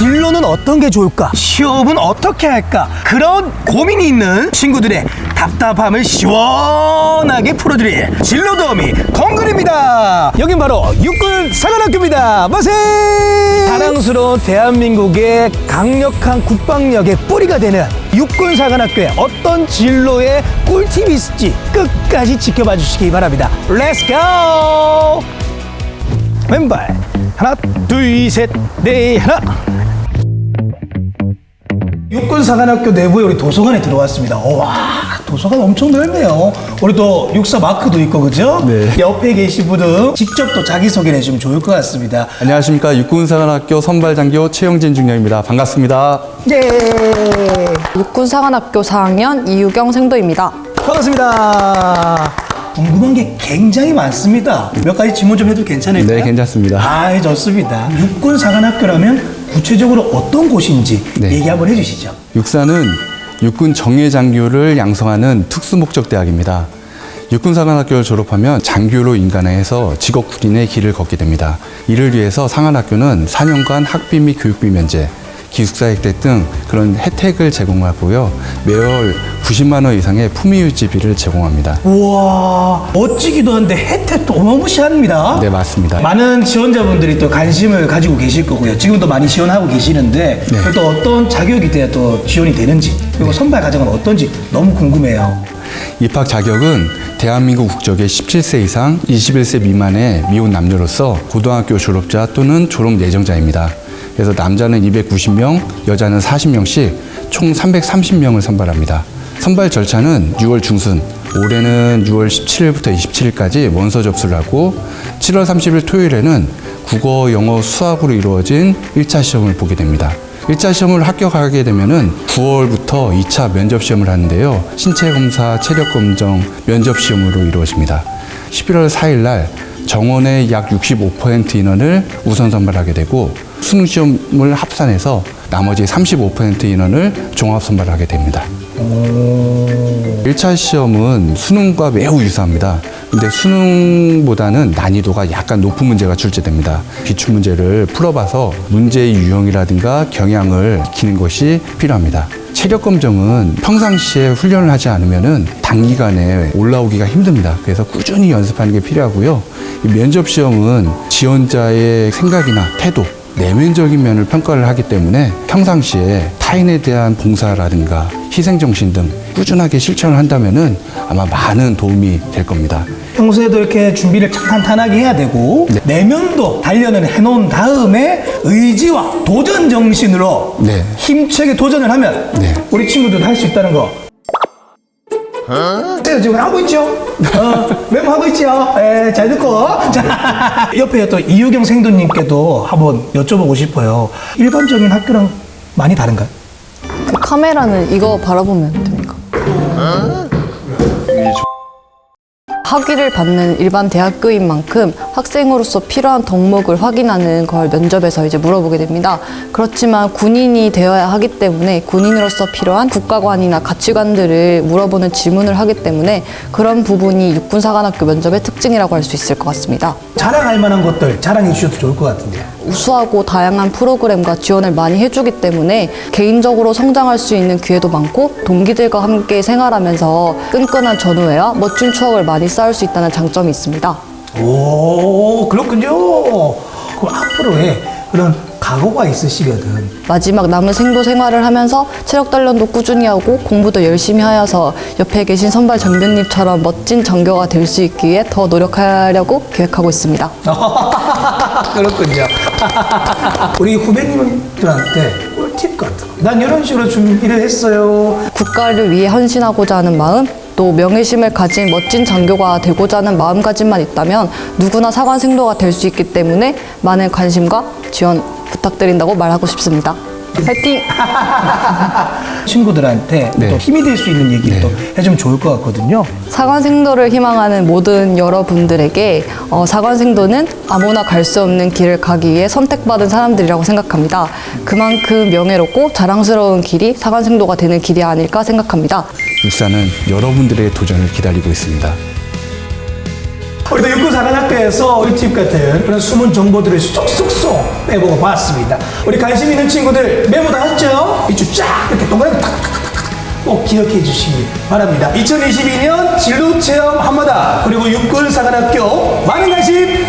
진로는 어떤 게 좋을까? 취업은 어떻게 할까? 그런 고민이 있는 친구들의 답답함을 시원하게 풀어드릴 진로 도우미 건글입니다. 여긴 바로 육군 사관학교입니다. 마세! 자랑스러운 대한민국의 강력한 국방력의 뿌리가 되는 육군 사관학교에 어떤 진로의 꿀팁이 있을지 끝까지 지켜봐 주시기 바랍니다. 렛츠 고! 왼발 하나 둘 셋 넷 하나 육군사관학교 내부에 우리 도서관에 들어왔습니다. 오, 와 도서관 엄청 넓네요. 우리 또 육사 마크도 있고 그죠? 네. 옆에 계신 분은 직접 또 자기소개를 해주면 좋을 것 같습니다. 안녕하십니까 육군사관학교 선발장교 최영진 중령입니다. 반갑습니다. 예 육군사관학교 4학년 이유경 생도입니다. 반갑습니다. 궁금한 게 굉장히 많습니다. 몇 가지 질문 좀 해도 괜찮을까요? 네, 괜찮습니다. 아, 좋습니다. 육군사관학교라면 구체적으로 어떤 곳인지 네. 얘기 한번 해주시죠. 육사는 육군 정예 장교를 양성하는 특수 목적 대학입니다. 육군사관학교를 졸업하면 장교로 인간화해서 직업 군인의 길을 걷게 됩니다. 이를 위해서 상한학교는 4년간 학비 및 교육비 면제, 기숙사 혜택 등 그런 혜택을 제공하고요. 매월 90만 원 이상의 품위 유지비를 제공합니다. 우와 멋지기도 한데 혜택도 어마무시합니다. 네, 맞습니다. 많은 지원자분들이 또 관심을 가지고 계실 거고요. 지금도 많이 지원하고 계시는데 네. 또 어떤 자격이 돼야 또 지원이 되는지 그리고 선발 과정은 어떤지 너무 궁금해요. 입학 자격은 대한민국 국적의 17세 이상 21세 미만의 미혼 남녀로서 고등학교 졸업자 또는 졸업 예정자입니다. 그래서 남자는 290명, 여자는 40명씩 총 330명을 선발합니다. 선발 절차는 6월 중순, 올해는 6월 17일부터 27일까지 원서 접수를 하고 7월 30일 토요일에는 국어, 영어, 수학으로 이루어진 1차 시험을 보게 됩니다. 1차 시험을 합격하게 되면은 9월부터 2차 면접 시험을 하는데요. 신체 검사, 체력 검정, 면접 시험으로 이루어집니다. 11월 4일 날 정원의 약 65% 인원을 우선 선발하게 되고 수능 시험을 합산해서 나머지 35% 인원을 종합 선발하게 됩니다. 1차 시험은 수능과 매우 유사합니다. 근데 수능보다는 난이도가 약간 높은 문제가 출제됩니다. 기출 문제를 풀어봐서 문제의 유형이라든가 경향을 익히는 것이 필요합니다. 체력 검정은 평상시에 훈련을 하지 않으면은 단기간에 올라오기가 힘듭니다. 그래서 꾸준히 연습하는 게 필요하고요. 이 면접 시험은 지원자의 생각이나 태도, 내면적인 면을 평가를 하기 때문에 평상시에 타인에 대한 봉사라든가 희생정신 등 꾸준하게 실천을 한다면은 아마 많은 도움이 될 겁니다. 평소에도 이렇게 준비를 참 탄탄하게 해야 되고 내면도 단련을 해놓은 다음에 의지와 도전 정신으로 네. 힘차게 도전을 하면 네. 우리 친구들도 할 수 있다는 거. 네, 지금 하고 있죠? 어, 메모 하고 있죠? 예, 잘 듣고. 자, 옆에 또 이유경 생도님께도 한번 여쭤보고 싶어요. 일반적인 학교랑 많이 다른가요? 그 카메라는 이거 바라보면 됩니까? 학위를 받는 일반 대학교인 만큼 학생으로서 필요한 덕목을 확인하는 걸 면접에서 이제 물어보게 됩니다. 그렇지만 군인이 되어야 하기 때문에 군인으로서 필요한 국가관이나 가치관들을 물어보는 질문을 하기 때문에 그런 부분이 육군사관학교 면접의 특징이라고 할 수 있을 것 같습니다. 자랑할 만한 것들 자랑해 주셔도 좋을 것 같은데요. 우수하고 다양한 프로그램과 지원을 많이 해주기 때문에 개인적으로 성장할 수 있는 기회도 많고 동기들과 함께 생활하면서 끈끈한 전우회와 멋진 추억을 많이 쌓을 수 있다는 장점이 있습니다. 오, 그렇군요. 그럼 앞으로의 그런 각오가 있으시거든. 마지막 남은 생도 생활을 하면서 체력 단련도 꾸준히 하고 공부도 열심히 하여서 옆에 계신 선발 장교님처럼 멋진 장교가 될 수 있기 위해 더 노력하려고 계획하고 있습니다. 그렇군요. 우리 후배님들한테 꿀팁 같은 거. 난 이런 식으로 준비를 했어요. 국가를 위해 헌신하고자 하는 마음, 또 명예심을 가진 멋진 장교가 되고자 하는 마음가짐만 있다면 누구나 사관 생도가 될 수 있기 때문에 많은 관심과 지원 부탁드린다고 말하고 싶습니다. 파이팅! 친구들한테 네. 또 힘이 될 수 있는 얘기를 네. 또 해주면 좋을 것 같거든요. 사관생도를 희망하는 모든 여러분들에게 어, 사관생도는 아무나 갈 수 없는 길을 가기 위해 선택받은 사람들이라고 생각합니다. 그만큼 명예롭고 자랑스러운 길이 사관생도가 되는 길이 아닐까 생각합니다. 육사는 여러분들의 도전을 기다리고 있습니다. 우리도 육군사관학교에서 꿀팁 같은 그런 숨은 정보들을 쏙쏙쏙 빼보고 봤습니다. 우리 관심 있는 친구들 메모 다 했죠? 이쪽 쫙 이렇게 동그라미 탁탁탁탁 꼭 기억해 주시기 바랍니다. 2022년 진로 체험 한마다 그리고 육군사관학교 많은 관심